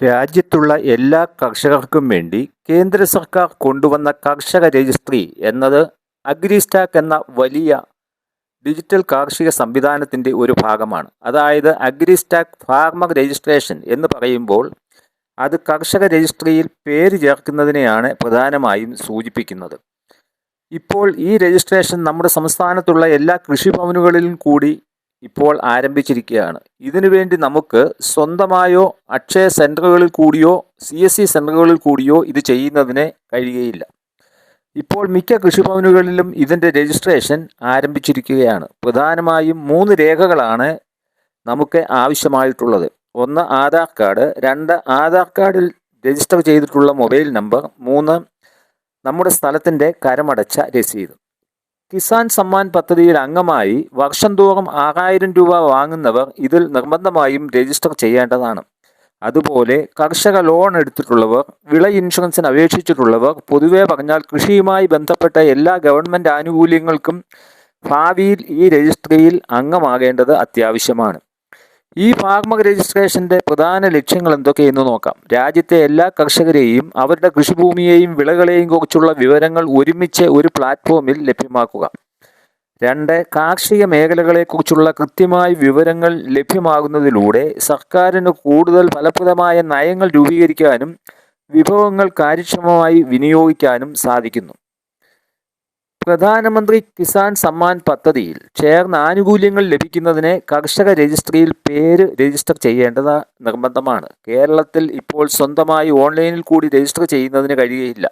രാജ്യത്തുള്ള എല്ലാ കർഷകർക്കും വേണ്ടി കേന്ദ്ര സർക്കാർ കൊണ്ടുവന്ന കർഷക രജിസ്ട്രി എന്നത് അഗ്രിസ്റ്റാക്ക് എന്ന വലിയ ഡിജിറ്റൽ കാർഷിക സംവിധാനത്തിന്റെ ഒരു ഭാഗമാണ്. അതായത് അഗ്രിസ്റ്റാക്ക് ഫാർമർ രജിസ്ട്രേഷൻ എന്ന് പറയുമ്പോൾ അത് കർഷക രജിസ്ട്രിയിൽ പേര് ചേർക്കുന്നതിനെയാണ് പ്രധാനമായും സൂചിപ്പിക്കുന്നത്. ഇപ്പോൾ ഈ രജിസ്ട്രേഷൻ നമ്മുടെ സംസ്ഥാനത്തുള്ള എല്ലാ കൃഷിഭവനുകളിലും കൂടി ഇപ്പോൾ ആരംഭിച്ചിരിക്കുകയാണ്. ഇതിനുവേണ്ടി നമുക്ക് സ്വന്തമായോ അക്ഷയ സെന്ററുകളിൽ കൂടിയോ സി എസ് സി സെന്ററുകളിൽ കൂടിയോ ഇത് ചെയ്യുന്നതിന് കഴിയുകയില്ല. ഇപ്പോൾ മിക്ക കൃഷിഭവനുകളിലും ഇതിന്റെ രജിസ്ട്രേഷൻ ആരംഭിച്ചിരിക്കുകയാണ്. പ്രധാനമായും മൂന്ന് രേഖകളാണ് നമുക്ക് ആവശ്യമായിട്ടുള്ളത്. ഒന്ന് ആധാർ കാർഡ് രണ്ട് ആധാർ കാർഡിൽ രജിസ്റ്റർ ചെയ്തിട്ടുള്ള മൊബൈൽ നമ്പർ മൂന്ന് നമ്മുടെ സ്ഥലത്തിന്റെ കരമടച്ച രസീത്. കിസാൻ സമ്മാൻ പദ്ധതിയിൽ അംഗമായി വർഷം തോറും ആറായിരം രൂപ വാങ്ങുന്നവർ ഇതിൽ നിർബന്ധമായും രജിസ്റ്റർ ചെയ്യേണ്ടതാണ്. അതുപോലെ കർഷക ലോൺ എടുത്തിട്ടുള്ളവർ വിള ഇൻഷുറൻസിന് അപേക്ഷിച്ചിട്ടുള്ളവർ പൊതുവെ പറഞ്ഞാൽ കൃഷിയുമായി ബന്ധപ്പെട്ട എല്ലാ ഗവൺമെന്റ് ആനുകൂല്യങ്ങൾക്കും ഭാവിയിൽ ഈ രജിസ്ട്രിയിൽ അംഗമാകേണ്ടത് അത്യാവശ്യമാണ്. ഈ ഫാർമർ രജിസ്ട്രേഷന്റെ പ്രധാന ലക്ഷ്യങ്ങൾ എന്തൊക്കെയെന്ന് നോക്കാം. രാജ്യത്തെ എല്ലാ കർഷകരെയും അവരുടെ കൃഷിഭൂമിയെയും വിളകളെയും കുറിച്ചുള്ള വിവരങ്ങൾ ഒരുമിച്ച് ഒരു പ്ലാറ്റ്ഫോമിൽ ലഭ്യമാക്കുക. രണ്ട് കാർഷിക മേഖലകളെക്കുറിച്ചുള്ള കൃത്യമായ വിവരങ്ങൾ ലഭ്യമാകുന്നതിലൂടെ സർക്കാരിന് കൂടുതൽ ഫലപ്രദമായ നയങ്ങൾ രൂപീകരിക്കാനും വിഭവങ്ങൾ കാര്യക്ഷമമായി വിനിയോഗിക്കാനും സാധിക്കുന്നു. പ്രധാനമന്ത്രി കിസാൻ സമ്മാൻ പദ്ധതിയിൽ ചേർന്ന ആനുകൂല്യങ്ങൾ ലഭിക്കുന്നതിന് കർഷക രജിസ്ട്രിയിൽ പേര് രജിസ്റ്റർ ചെയ്യേണ്ടത് നിർബന്ധമാണ്. കേരളത്തിൽ ഇപ്പോൾ സ്വന്തമായി ഓൺലൈനിൽ കൂടി രജിസ്റ്റർ ചെയ്യുന്നതിന് കഴിയുകയില്ല.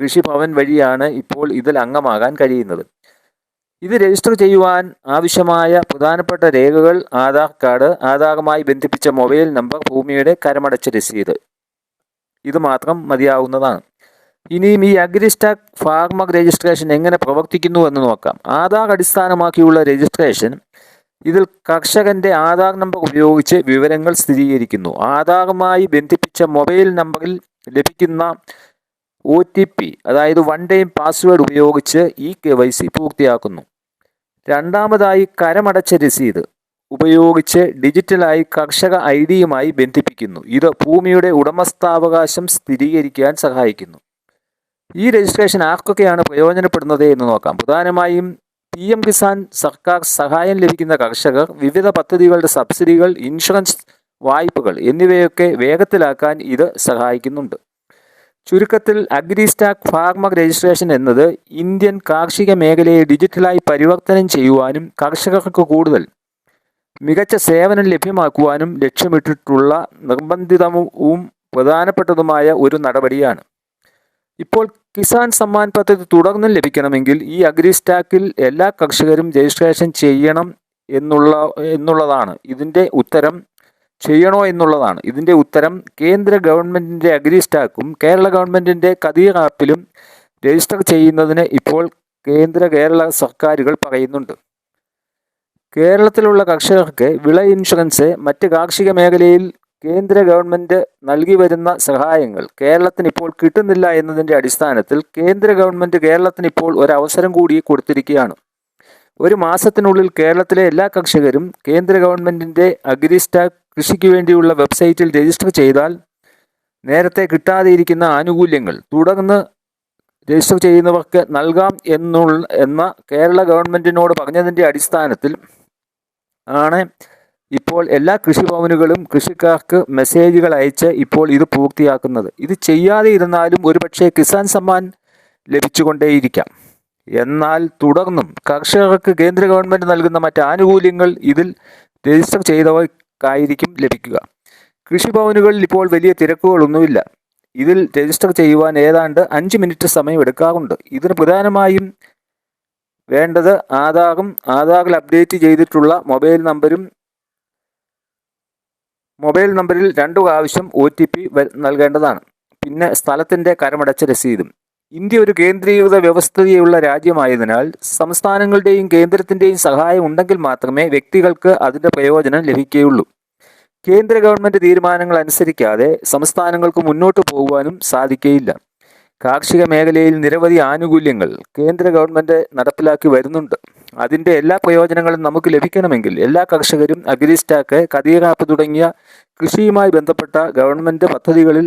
കൃഷിഭവൻ വഴിയാണ് ഇപ്പോൾ ഇതിൽ അംഗമാകാൻ കഴിയുന്നത്. ഇത് രജിസ്റ്റർ ചെയ്യുവാൻ ആവശ്യമായ പ്രധാനപ്പെട്ട രേഖകൾ ആധാർ കാർഡ് ആധാറുമായി ബന്ധിപ്പിച്ച മൊബൈൽ നമ്പർ ഭൂമിയുടെ കരമടച്ച രസീത്. ഇത് മാത്രം മതിയാവുന്നതാണ്. ഇനിയും ഈ അഗ്രിസ്റ്റാക് ഫാർമർ രജിസ്ട്രേഷൻ എങ്ങനെ പ്രവർത്തിക്കുന്നു എന്ന് നോക്കാം. ആധാർ അടിസ്ഥാനമാക്കിയുള്ള രജിസ്ട്രേഷൻ ഇതിൽ കർഷകന്റെ ആധാർ നമ്പർ ഉപയോഗിച്ച് വിവരങ്ങൾ സ്ഥിരീകരിക്കുന്നു. ആധാറുമായി ബന്ധിപ്പിച്ച മൊബൈൽ നമ്പറിൽ ലഭിക്കുന്ന ഒ ടി പി അതായത് വൺ ടൈം പാസ്വേഡ് ഉപയോഗിച്ച് ഈ കെ വൈ സി പൂർത്തിയാക്കുന്നു. രണ്ടാമതായി കരമടച്ച രസീത് ഉപയോഗിച്ച് ഡിജിറ്റലായി കർഷക ഐ ഡിയുമായി ബന്ധിപ്പിക്കുന്നു. ഇത് ഭൂമിയുടെ ഉടമസ്ഥാവകാശം സ്ഥിരീകരിക്കാൻ സഹായിക്കുന്നു. ഈ രജിസ്ട്രേഷൻ ആർക്കൊക്കെയാണ് പ്രയോജനപ്പെടുന്നത് എന്ന് നോക്കാം. പ്രധാനമായും പി എം കിസാൻ സർക്കാർ സഹായം ലഭിക്കുന്ന കർഷകർ വിവിധ പദ്ധതികളുടെ സബ്സിഡികൾ ഇൻഷുറൻസ് വായ്പകൾ എന്നിവയൊക്കെ വേഗത്തിലാക്കാൻ ഇത് സഹായിക്കുന്നുണ്ട്. ചുരുക്കത്തിൽ അഗ്രിസ്റ്റാക്ക് ഫാർമർ രജിസ്ട്രേഷൻ എന്നത് ഇന്ത്യൻ കാർഷിക മേഖലയെ ഡിജിറ്റലായി പരിവർത്തനം ചെയ്യുവാനും കർഷകർക്ക് കൂടുതൽ മികച്ച സേവനം ലഭ്യമാക്കുവാനും ലക്ഷ്യമിട്ടിട്ടുള്ള നിർബന്ധിതവും പ്രധാനപ്പെട്ടതുമായ ഒരു നടപടിയാണ്. ഇപ്പോൾ കിസാൻ സമ്മാൻ പദ്ധതി തുടർന്നും ലഭിക്കണമെങ്കിൽ ഈ അഗ്രി സ്റ്റാക്കിൽ എല്ലാ കർഷകരും രജിസ്ട്രേഷൻ ചെയ്യണം എന്നുള്ള എന്നുള്ളതാണ്. ഇതിന്റെ ഉത്തരം ചെയ്യണോ എന്നുള്ളതാണ്. ഇതിന്റെ ഉത്തരം കേന്ദ്ര ഗവൺമെന്റിന്റെ അഗ്രി സ്റ്റാക്കും കേരള ഗവൺമെന്റിന്റെ കതീർ ആപ്പിലും രജിസ്റ്റർ ചെയ്യുന്നതിന് ഇപ്പോൾ കേന്ദ്ര കേരള സർക്കാരുകൾ പറയുന്നുണ്ട്. കേരളത്തിലുള്ള കർഷകർക്ക് വിള ഇൻഷുറൻസ് മറ്റ് കാർഷിക മേഖലയിൽ കേന്ദ്ര ഗവൺമെന്റ് നൽകി വരുന്ന സഹായങ്ങൾ കേരളത്തിന് ഇപ്പോൾ കിട്ടുന്നില്ല എന്നതിന്റെ അടിസ്ഥാനത്തിൽ കേന്ദ്ര ഗവൺമെന്റ് കേരളത്തിന് ഇപ്പോൾ ഒരു അവസരം കൂടി കൊടുത്തിരിക്കുകയാണ്. ഒരു മാസത്തിനുള്ളിൽ കേരളത്തിലെ എല്ലാ കർഷകരും കേന്ദ്ര ഗവൺമെന്റിന്റെ അഗ്രിസ്റ്റ കൃഷിക്ക് വേണ്ടിയുള്ള വെബ്സൈറ്റിൽ രജിസ്റ്റർ ചെയ്താൽ നേരത്തെ കിട്ടാതെയിരിക്കുന്ന ആനുകൂല്യങ്ങൾ തുടർന്ന് രജിസ്റ്റർ ചെയ്യുന്നവർക്ക് നൽകാം എന്നുള്ള എന്ന കേരള ഗവൺമെന്റിനോട് പറഞ്ഞതിന്റെ അടിസ്ഥാനത്തിൽ ആണ് ഇപ്പോൾ എല്ലാ കൃഷിഭവനുകളും കൃഷിക്കാർക്ക് മെസ്സേജുകൾ അയച്ച് ഇപ്പോൾ ഇത് പൂർത്തിയാക്കുന്നത്. ഇത് ചെയ്യാതെ ഇരുന്നാലും ഒരുപക്ഷെ കിസാൻ സമ്മാൻ ലഭിച്ചുകൊണ്ടേയിരിക്കാം. എന്നാൽ തുടർന്നും കർഷകർക്ക് കേന്ദ്ര ഗവൺമെന്റ് നൽകുന്ന മറ്റ് ആനുകൂല്യങ്ങൾ ഇതിൽ രജിസ്റ്റർ ചെയ്തവർക്കായിരിക്കും ലഭിക്കുക. കൃഷിഭവനുകളിൽ ഇപ്പോൾ വലിയ തിരക്കുകളൊന്നുമില്ല. ഇതിൽ രജിസ്റ്റർ ചെയ്യുവാൻ ഏതാണ്ട് അഞ്ച് മിനിറ്റ് സമയം എടുക്കാറുണ്ട് ഇതിന് പ്രധാനമായും വേണ്ടത് ആധാറും ആധാറിൽ അപ്ഡേറ്റ് ചെയ്തിട്ടുള്ള മൊബൈൽ നമ്പരും മൊബൈൽ നമ്പറിൽ രണ്ടു പ്രാവശ്യം ഒ ടി പി നൽകേണ്ടതാണ്. പിന്നെ സ്ഥലത്തിന്റെ കരമടച്ച രസീതും. ഇന്ത്യ ഒരു കേന്ദ്രീകൃത വ്യവസ്ഥയുള്ള രാജ്യമായതിനാൽ സംസ്ഥാനങ്ങളുടെയും കേന്ദ്രത്തിന്റെയും സഹായം ഉണ്ടെങ്കിൽ മാത്രമേ വ്യക്തികൾക്ക് അതിന്റെ പ്രയോജനം ലഭിക്കുകയുള്ളൂ. കേന്ദ്ര ഗവൺമെന്റ് തീരുമാനങ്ങൾ അനുസരിക്കാതെ സംസ്ഥാനങ്ങൾക്ക് മുന്നോട്ട് പോകുവാനും സാധിക്കുകയില്ല. കാർഷിക മേഖലയിൽ നിരവധി ആനുകൂല്യങ്ങൾ കേന്ദ്ര ഗവൺമെന്റ് നടപ്പിലാക്കി വരുന്നുണ്ട്. അതിന്റെ എല്ലാ പ്രയോജനങ്ങളും നമുക്ക് ലഭിക്കണമെങ്കിൽ എല്ലാ കർഷകരും അഗ്രിസ്റ്റാക്ക് ആപ്പ് തുടങ്ങിയ കൃഷിയുമായി ബന്ധപ്പെട്ട ഗവൺമെന്റ് പദ്ധതികളിൽ